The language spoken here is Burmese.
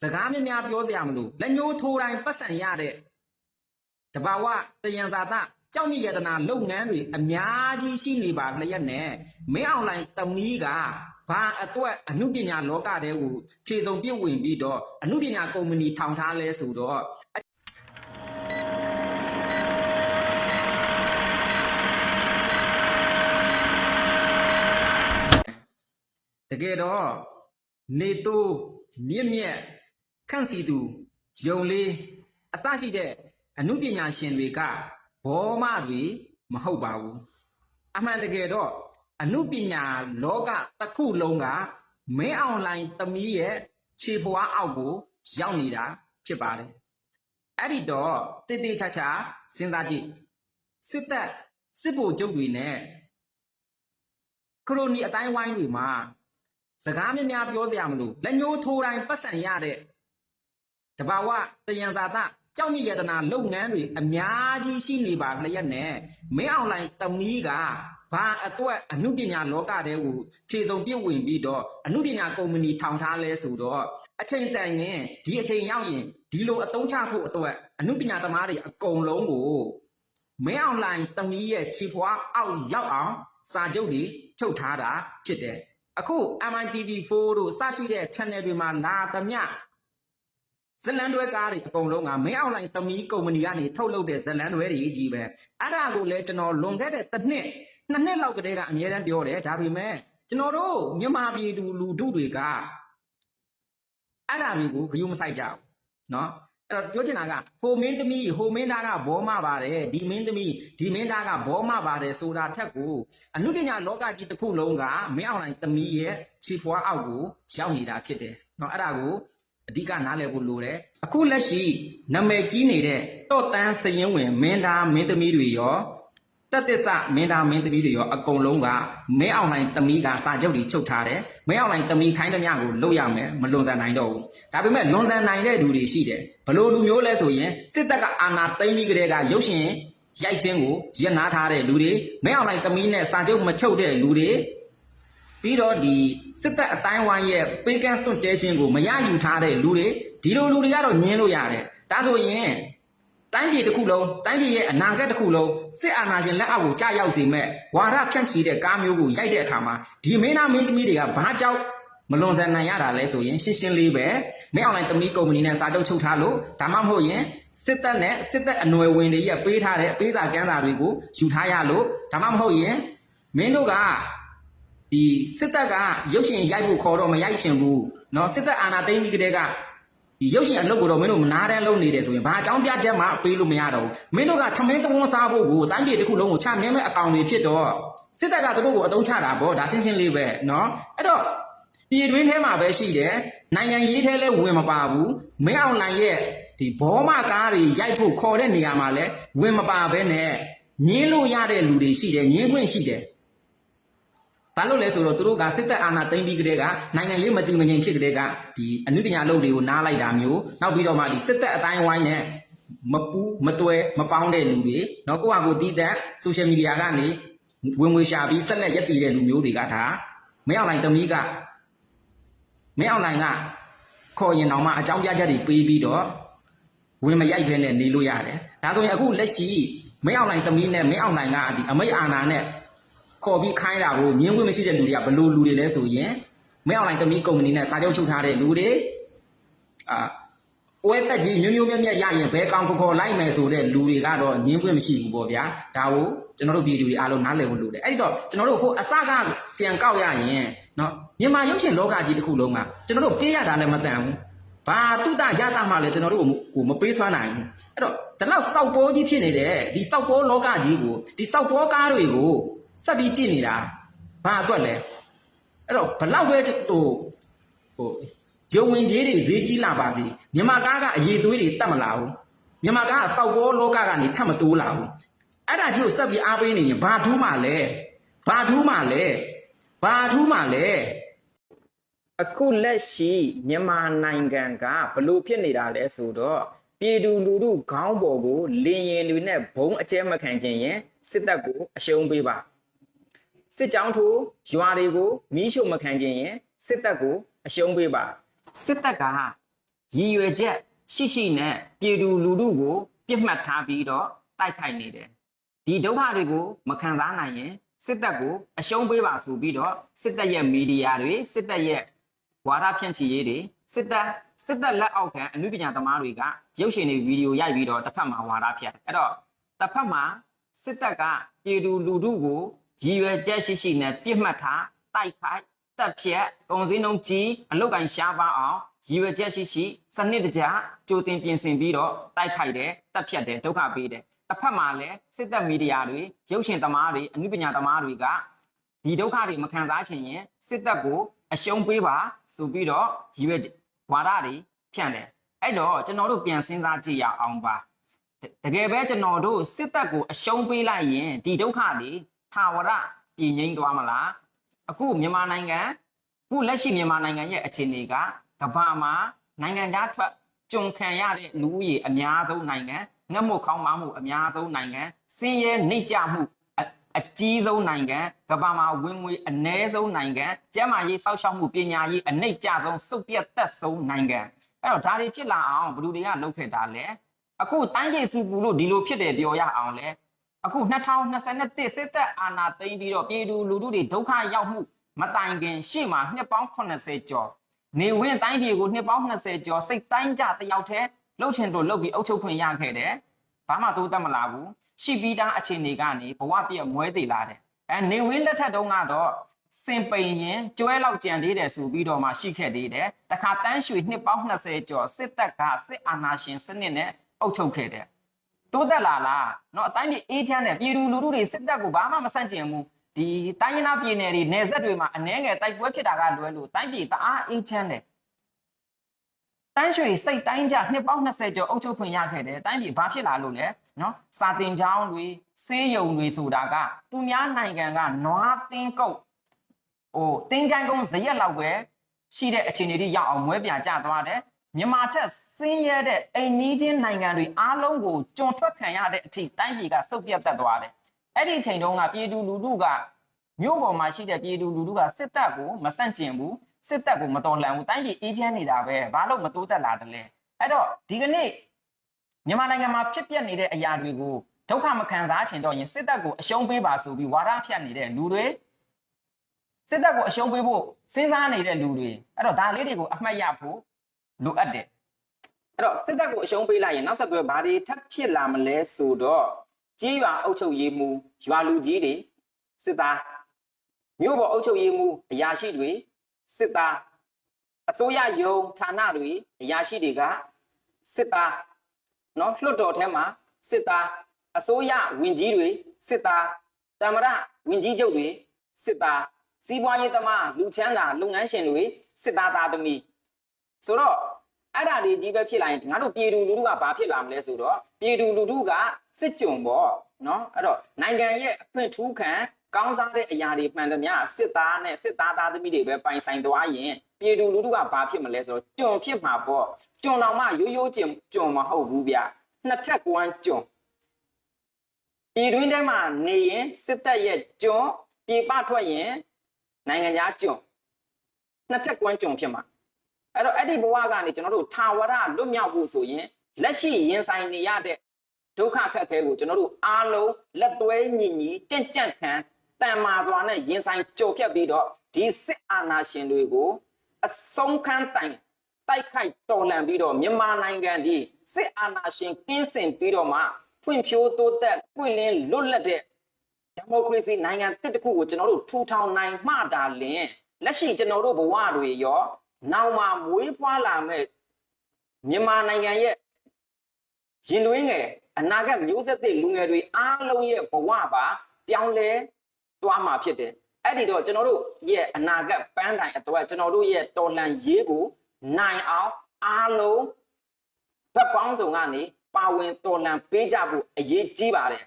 စကားများများပြောစရာမလိုလက်ညှိုးထိုးတိုင်းပတ်စံရတဲ့တဘာဝတယံဇာတကြောင့်မြယတနာလုပ်ငန်းတွေအများကြီးရှိနေပါလျက်နဲ့မင်းအောင်လိုင်းသမီးကဘာအတွက်အမှုပညာလောကတဲကိုခြေစုံပြည့်ဝင်ပြီးတော့အမှုပညာကုမ္ပဏီထောင်ထားလဲဆိုတော့တကယ်တော့နေတိုးမြင့်မြတ် ခန့်စီသူယုံလေးအစရှိတဲ့အမှုပညာရှင်တွေကဘောမတွေမဟုတ်ပါဘူးအမှန်တကယ်တော့အမှုပညာလောကတစ်ခုလုံးကမင်းအွန်လိုင်းသမီးရဲ့ခြေပွားအောက်ကို ရောက်နေတာဖြစ်ပါတယ်အဲ့ဒီတော့တည်တည်ချာချာစဉ်းစားကြည့်စစ်တပ်စစ်ဗိုလ်ချုပ်တွေနဲ့ခရိုနီအတိုင်းဝိုင်းတွေမှာစကားများများပြောစရာမလိုလက်ညှိုးထိုးတိုင်းပတ်စံရတဲ့ တဘာဝတယံဇာတကြောင့်မြယတနာလုပ်ငန်းတွေအများကြီးရှိနေပါလျက်နဲ့မင်းအောင်လိုင်းသမီးကဘာအတွက်အမှုပညာလောကတဲကိုခြေစုံပြည့်ဝင်ပြီးတော့အမှုပညာကုမ္ပဏီထောင်ထားလဲဆိုတော့အချိန်တန်ရင်ဒီအချိန်ရောက်ရင်ဒီလိုအတုံးချဖို့အတွက်အမှုပညာသမားတွေအကုန်လုံးကိုမင်းအောင်လိုင်းသမီးရဲ့ခြေဖွားအောက်ရောက်အောင်စာချုပ်တွေချုပ်ထားတာဖြစ်တယ်အခု MITV4 တို့စရှိတဲ့ channel တွေမှာလာသမျှ ဇလန်တွဲကားတွေအကုန်လုံးကမင်းအောင်လိုင်းသမီးကုမ္ပဏီကနေထုတ်လုပ်တဲ့ဇလန်တွဲတွေကြီးပဲအဲ့ဒါကိုလည်းကျွန်တော်လွန်ခဲ့တဲ့တစ်နှစ်နှစ်နှစ်လောက်ကတည်းကအများတန်းပြောတယ်ဒါပေမဲ့ကျွန်တော်တို့မြန်မာပြည်သူလူထုတွေကအဲ့ဒါတွေကိုဂရုမစိုက်ကြဘူးเนาะအဲ့တော့ပြောချင်တာကဟိုမင်းသမီးဟိုမင်းသားကဘောမပါတယ်ဒီမင်းသမီးဒီမင်းသားကဘောမပါတယ်ဆိုတာထက်ကို အနုပညာလောကကြီးတစ်ခုလုံးကမင်းအောင်လိုင်းသမီးရဲ့ခြေဖွားအောက်ကိုရောက်နေတာဖြစ်တယ်။နော်အဲ့ဒါကို အဓိကနားလည်ဖို့လိုတယ်။အခုလက်ရှိနာမည်ကြီးနေတဲ့တော့တန်းစရင်ဝင်မင်းသားမင်းသမီးတွေရောတက်သစ္စာမင်းသားမင်းသမီးတွေရောအကုန်လုံးကမင်းအောင်လိုင်းသမီးကစာချုပ်တွေချုပ်ထားတယ်။မင်းအောင်လိုင်းသမီးခိုင်းသမျှကိုလုပ်ရမယ်မလွန်ဆန်နိုင်တော့ဘူး။ဒါပေမဲ့လွန်ဆန်နိုင်တဲ့လူတွေရှိတယ်။ဘလို့လူမျိုးလဲဆိုရင်စစ်တပ်ကအာဏာသိမ်းပြီးကတည်းကရုပ်ရှင်ရိုက်ခြင်းကိုရပ်နားထားတဲ့လူတွေမဲအောင်လိုက်သမီးနဲ့စာချုပ်မချုပ်တဲ့လူတွေ ပြီးတော့ဒီစစ်တပ်အတိုင်းဝိုင်းရဲ့ပေးကမ်းစွန့်တဲခြင်းကိုမရယူထားတဲ့လူတွေဒီလိုလူတွေကတော့ညင်းလို့ရတယ်ဒါဆိုရင်တိုင်းပြည်တစ်ခုလုံးတိုင်းပြည်ရဲ့အနာဂတ်တစ်ခုလုံးစစ်အာဏာရှင်လက်အောက်ကိုကြာရောက်စေမဲ့ဝါရဖြန့်ချီတဲ့ကားမျိုးကိုရိုက်တဲ့အခါမှာဒီမင်းသားမင်းသမီးတွေကဘာကြောင့်မလွန်ဆန်နိုင်ရတာလဲဆိုရင်ရှင်းရှင်းလေးပဲမင်းအောင်လိုင်းသမီးကုမ္ပဏီနဲ့စာချုပ်ချုပ်ထားလို့ဒါမှမဟုတ်ရင်စစ်တပ်နဲ့စစ်တပ်အနွယ်ဝင်တွေရဲ့ပေးထားတဲ့ပေးစာကမ်းစာတွေကိုယူထားရလို့ဒါမှမဟုတ်ရင်မင်းတို့က ဒီစစ်တပ်ကရုပ်ရှင်ရိုက်ဖို့ခေါ်တော့မရိုက်ရှင်ဘူးเนาะစစ်တပ်အာဏာသိမ်းပြီးကတည်းကဒီရုပ်ရှင်အလုပ်ကိုတော့မင်းတို့မနာတမ်းလုပ်နေတယ်ဆိုရင်ဘာအကြောင်းပြချက်မှပေးလို့မရတော့ဘူးမင်းတို့ကထမင်းတဝန်းစားဖို့ကိုတိုင်းပြည်တစ်ခုလုံးကိုချမြဲမဲ့အကောင်တွေဖြစ်တော့စစ်တပ်ကသူတို့ကိုအတုံးချတာပေါ့ဒါရှင်းရှင်းလေးပဲเนาะအဲ့တော့ ပြည်တွင်းထဲမှာပဲရှိတယ်နိုင်ငံရေးထဲလဲဝင်မပါဘူးမင်းအောင်လိုင်ရဲ့ဒီဘောမကားတွေရိုက်ဖို့ခေါ်တဲ့နေရာမှာလဲဝင်မပါဘဲနဲ့ညင်းလို့ရတဲ့လူတွေရှိတယ်ညင်းခွင့်ရှိတယ် ဘာလို့လဲဆိုတော့သူတို့ကစစ်တပ်အာဏာသိမ်းပြီးကြတဲ့ကနိုင်ငံရေးမတည်မငြိမ်ဖြစ်ကြတဲ့ကဒီအနုပညာလုပ်တွေကိုနားလိုက်တာမျိုးနောက်ပြီးတော့မှဒီစစ်တပ်အတိုင်းဝိုင်းနဲ့မပူးမတွဲမပေါင်းတဲ့လူတွေနော်ကိုယ့်ဟာကိုယ်တီးတက်ဆိုရှယ်မီဒီယာကနေဝင်ဝေရှာပြီးဆက်လက်ရက်တည်တဲ့လူမျိုးတွေကဒါမင်းအောင်လိုင်တမီးကမင်းအောင်လိုင်ကခေါ်ရင်တော့မှအကြောင်းပြချက်တွေပေးပြီးတော့ဝင်မရိုက်ဘဲနဲ့နေလို့ရတယ်ဒါဆိုရင်အခုလက်ရှိမင်းအောင်လိုင်တမီးနဲ့မင်းအောင်လိုင်ကဒီအမိတ်အာဏာနဲ့ ခေါ်ပြီးခိုင်းတာကိုညင်းခွင့်မရှိတဲ့လူတွေကဘလို့လူတွေလဲဆိုရင်မင်းအောင်လိုင်သမီးကုမ္ပဏီနဲ့စာချုပ်ချုပ်ထားတဲ့လူတွေအာပွဲတက်ကြီးမျိုးမျိုးမြတ်မြတ်ရရင်ဘဲကောင်ခေါ်ခေါ်လိုက်မယ်ဆိုတဲ့လူတွေကတော့ညင်းခွင့်မရှိဘူးပေါ့ဗျာ။ဒါကိုကျွန်တော်တို့ပြည်သူတွေအားလုံးနားလည်ဖို့လိုတယ်။အဲ့ဒီတော့ကျွန်တော်တို့ဟိုအစကပြန်ကောက်ရရင်နော်မြန်မာရုပ်ရှင်လောကကြီးတစ်ခုလုံးကကျွန်တော်တို့ပေးရတာလည်းမတန်ဘူး။ဘာတုတရတာမှလည်းကျွန်တော်တို့ကိုမပေးစွမ်းနိုင်ဘူး။အဲ့တော့ဒီလောက်စောက်ပေါ်ကြီးဖြစ်နေတဲ့ဒီစောက်ပေါ်လောကကြီးကိုဒီစောက်ပေါ်ကားတွေကို စက်ပြီးကြည့်နေတာဘာအတွက်လဲ။အဲ့တော့ဘလောက်ပဲဟိုဟိုရုံဝင်ကြီးတွေဈေးကြီးလာပါစေမြန်မာကားကအရေးသွေးတွေတတ်မလာဘူးမြန်မာကားကစောက်ပေါ်လောကကနေထပ်မတိုးလာဘူးအဲ့ဒါကြီးကိုစက်ပြီးအားပေးနေရင်ဘာထူးမှလဲဘာထူးမှလဲဘာထူးမှလဲအခုလက်ရှိမြန်မာနိုင်ငံကဘလို့ဖြစ်နေတာလဲဆိုတော့ပြည်သူလူထုခေါင်းပေါ်ကိုလင်းရင်တွေနဲ့ဘုံအကျဲမခံခြင်းရင်စစ်တပ်ကိုအရှုံးပေးပါ စစ်ကြောင်းထိုးရွာတွေကိုမီးရှို့မခံခြင်းရင်စစ်တပ်ကိုအရှုံးပေးပါစစ်တပ်ကရည်ရွယ်ချက်ရှိရှိနဲ့ပြည်သူလူထုကိုပြစ်မှတ်ထားပြီးတော့တိုက်ခိုက်နေတယ်ဒီဒုက္ခတွေကိုမခံစားနိုင်ရင်စစ်တပ်ကိုအရှုံးပေးပါဆိုပြီးတော့စစ်တပ်ရဲ့မီဒီယာတွေစစ်တပ်ရဲ့ဝါဒဖြန့်ချီရေးတွေစစ်တပ်စစ်တပ်လက်အောက်ခံအမှုပညာသမားတွေကရုပ်ရှင်တွေဗီဒီယိုရိုက်ပြီးတော့တစ်ဖက်မှာဝါဒဖြန့်အဲ့တော့တစ်ဖက်မှာစစ်တပ်ကပြည်သူလူထုကို ရည်ရွယ်ချက်ရှိရှိနဲ့ပြစ်မှတ်ထားတိုက်ခိုက်တပ်ဖြတ်ကုန်စည်နှုန်းကြီးအလုတ်ကန်ရှားပါအောင်ရည်ရွယ်ချက်ရှိရှိစနစ်တကျကြိုတင်ပြင်ဆင်ပြီးတော့တိုက်ခိုက်တယ်တပ်ဖြတ်တယ်ဒုက္ခပေးတယ်တစ်ဖက်မှာလည်းစစ်တပ်မီဒီယာတွေရုပ်ရှင်သမားတွေအမှုပညာသမားတွေကဒီဒုက္ခတွေမခံစားချင်ရင်စစ်တပ်ကိုအရှုံးပေးပါဆိုပြီးတော့ရည်ရွယ်ဝါဒတွေဖြန့်တယ်အဲ့တော့ကျွန်တော်တို့ပြန်စဉ်းစားကြည့်ရအောင်ပါတကယ်ပဲကျွန်တော်တို့စစ်တပ်ကိုအရှုံးပေးလိုက်ရင်ဒီဒုက္ခတွေ ထာဝရပြည်ငြိမ်းသွားမလားအခုမြန်မာနိုင်ငံခုလက်ရှိမြန်မာနိုင်ငံရဲ့အခြေအနေကကမ္ဘာမှာနိုင်ငံခြားထွက်ကြုံခံရတဲ့လူဦးရေအများဆုံးနိုင်ငံငတ်မှုခေါင်းမာမှုအများဆုံးနိုင်ငံစင်းရဲနှိမ့်ကြမှုအအကြီးဆုံးနိုင်ငံကမ္ဘာမှာဝင်ငွေအ ਨੇ ဆုံးနိုင်ငံကျန်းမာရေးစောင့်ရှောက်မှုပညာရေးအနှိမ့်ကြဆုံးစုပ်ပြတ်သက်ဆုံးနိုင်ငံအဲ့တော့ဒါတွေဖြစ်လာအောင်ဘယ်သူတွေကလုပ်ခဲ့တာလဲအခုတိုင်းပြည်စုပူလို့ဒီလိုဖြစ်တယ်ပြောရအောင်လဲ အခု2021စစ်တပ်အာဏာသိမ်းပြီးတော့ပြည်သူလူထုတွေဒုက္ခရောက်မှုမတိုင်ခင်ရှေ့မှာနှစ်ပေါင်း80ကျော်နေဝင်တိုင်းပြည်ကိုနှစ်ပေါင်း20ကျော်စိတ်တိုင်းကြတယောက်တည်းလှုပ်ချင်တို့လှုပ်ပြီးအုပ်ချုပ်ခွင့်ရခဲ့တယ်ဘာမှတိုးတက်မလာဘူးရှိပြီးသားအခြေအနေကနေဘဝပြည့်မွဲသေးလာတယ်အဲနေဝင်လက်ထက်တုန်းကတော့စင်ပိန်ရင်ကျွဲလောက်ကြံသေးတယ်ဆိုပြီးတော့မှရှိခဲ့သေးတယ်တခါတန်းရွှေနှစ်ပေါင်း20ကျော်စစ်တပ်ကစစ်အာဏာရှင်စနစ်နဲ့အုပ်ချုပ်ခဲ့တယ် တိုးတက်လာလားเนาะအတိုင်းပြည်အေးချမ်းတယ်ပြည်သူလူထုတွေစစ်တပ်ကိုဘာမှမဆန့်ကျင်ဘူးဒီတိုင်းရင်းသားပြည်နယ်တွေနယ်စပ်တွေမှာအနှဲငယ်တိုက်ပွဲဖြစ်တာကလွဲလို့တိုင်းပြည်တအားအေးချမ်းတယ်တန်းရွှေစိတ်တိုင်းကြနှစ်ပေါင်း20ကျော်အုပ်ချုပ်ခွင့်ရခဲ့တယ်တိုင်းပြည်ဘာဖြစ်လာလို့လဲနော်စာတင်ကျောင်းတွေစေးရုံတွေဆိုတာကသူများနိုင်ငံကနွားတင်းကုတ်ဟိုတင်းချိုင်းကုန်းဇရက်လောက်ပဲရှိတဲ့အခြေအနေတွေရောက်အောင်မွဲပြကြသွားတယ် မြန်မာထက်ဆင်းရဲတဲ့အိမ်နီးချင်းနိုင်ငံတွေအားလုံးကိုကြုံထွက်ခံရတဲ့အထိတိုင်းပြည်ကစုပ်ပြတ်သက်သွားတယ်အဲ့ဒီအချိန်တုန်းကပြည်သူလူထုကမြို့ပေါ်မှာရှိတဲ့ပြည်သူလူထုကစစ်တပ်ကိုမဆန့်ကျင်ဘူးစစ်တပ်ကိုမတော်လှန်ဘူးတိုင်းပြည်အေးချမ်းနေတာပဲဘာလို့မတိုးတက်လာတယ်လဲအဲ့တော့ဒီကနေ့မြန်မာနိုင်ငံမှာဖြစ်ပျက်နေတဲ့အရာတွေကိုဒုက္ခမခံစားချင်တော့ရင်စစ်တပ်ကိုအရှုံးပေးပါဆိုပြီးဝါဒဖြတ်နေတဲ့လူတွေစစ်တပ်ကိုအရှုံးပေးဖို့စဉ်းစားနေတဲ့လူတွေအဲ့တော့ဒါလေးတွေကိုအမှတ်ရဖို့ လိုအပ်တယ်အဲ့တော့စစ်တပ်ကိုအရှုံးပေးလိုက်ရင်နောက်ဆက်တွဲဘာတွေထပ်ဖြစ်လာမလဲဆိုတော့ကြီးရွာအုပ်ချုပ်ရေးမှုရွာလူကြီးတွေစစ်သားမြို့ပေါ်အုပ်ချုပ်ရေးမှုအရာရှိတွေစစ်သားအစိုးရယုံဌာနတွေအရာရှိတွေကစစ်သားเนาะလွှတ်တော်ထဲမှာစစ်သားအစိုးရဝင်ကြီးတွေစစ်သားတမရဝင်ကြီးချုပ်တွေစစ်သားစီးပွားရေးသမားလူချမ်းသာလုပ်ငန်းရှင်တွေစစ်သားသားသမီး ဆိုတော့အဲ့ဒါတွေကြီးပဲဖြစ်လာရင်ငါတို့ပြည်သူလူထုကဘာဖြစ်လာမလဲဆိုတော့ပြည်သူလူထုကစစ်ကြုံပေါ့နော်အဲ့တော့နိုင်ငံရဲ့အခွင့်ထူးခံကောင်းစားတဲ့အရာတွေမှန်သမျှစစ်သားနဲ့စစ်သားသားသမီးတွေပဲပိုင်ဆိုင်သွားရင်ပြည်သူလူထုကဘာဖြစ်မလဲဆိုတော့ကြုံဖြစ်မှာပေါ့ကြုံတော်မှရိုးရိုးကြုံကြုံမဟုတ်ဘူးဗျနှစ်ထပ်ကွမ်းကြုံပြည်တွင်းထဲမှာနေရင်စစ်တပ်ရဲ့ကြုံပြည်ပထွက်ရင်နိုင်ငံသားကြုံနှစ်ထပ်ကွမ်းကြုံဖြစ်မှာ အဲ့တော့အဲ့ဒီဘဝကနေကျွန်တော်တို့ထာဝရလွတ်မြောက်ဖို့ဆိုရင်လက်ရှိရင်ဆိုင်နေရတဲ့ဒုက္ခခက်ခဲကိုကျွန်တော်တို့အားလုံးလက်သွဲညီညီကြင့်ကြန့်ခံတန်မာစွာနဲ့ရင်ဆိုင်ကြုံဖြတ်ပြီးတော့ဒီစစ်အာဏာရှင်တွေကိုအဆုံးခန်းတိုင်တိုက်ခိုက်တော်လှန်ပြီးတော့မြန်မာနိုင်ငံဒီစစ်အာဏာရှင်ကင်းစင်ပြီးတော့မှဖွံ့ဖြိုးတိုးတက်ပွင့်လင်းလွတ်လပ်တဲ့ဒီမိုကရေစီနိုင်ငံတစ်တစ်ခုကိုကျွန်တော်တို့ထူထောင်နိုင်မှတာလင်လက်ရှိကျွန်တော်တို့ဘဝတွေရော နောက်မှမွေးဖွားလာမဲ့မြန်မာနိုင်ငံရဲ့ရင်သွင်းငယ်အနာဂတ်မျိုးဆက်သစ်လူငယ်တွေအားလုံးရဲ့ဘဝပါပြောင်းလဲသွားမှာဖြစ်တယ်အဲ့ဒီတော့ကျွန်တော်တို့ရဲ့အနာဂတ်ပန်းတိုင်အတွက်ကျွန်တော်တို့ရဲ့တော်လှန်ရေးကိုနိုင်အောင်အားလုံးဘက်ပေါင်းစုံကနေပါဝင်တော်လှန်ပေးကြဖို့အရေးကြီးပါတယ်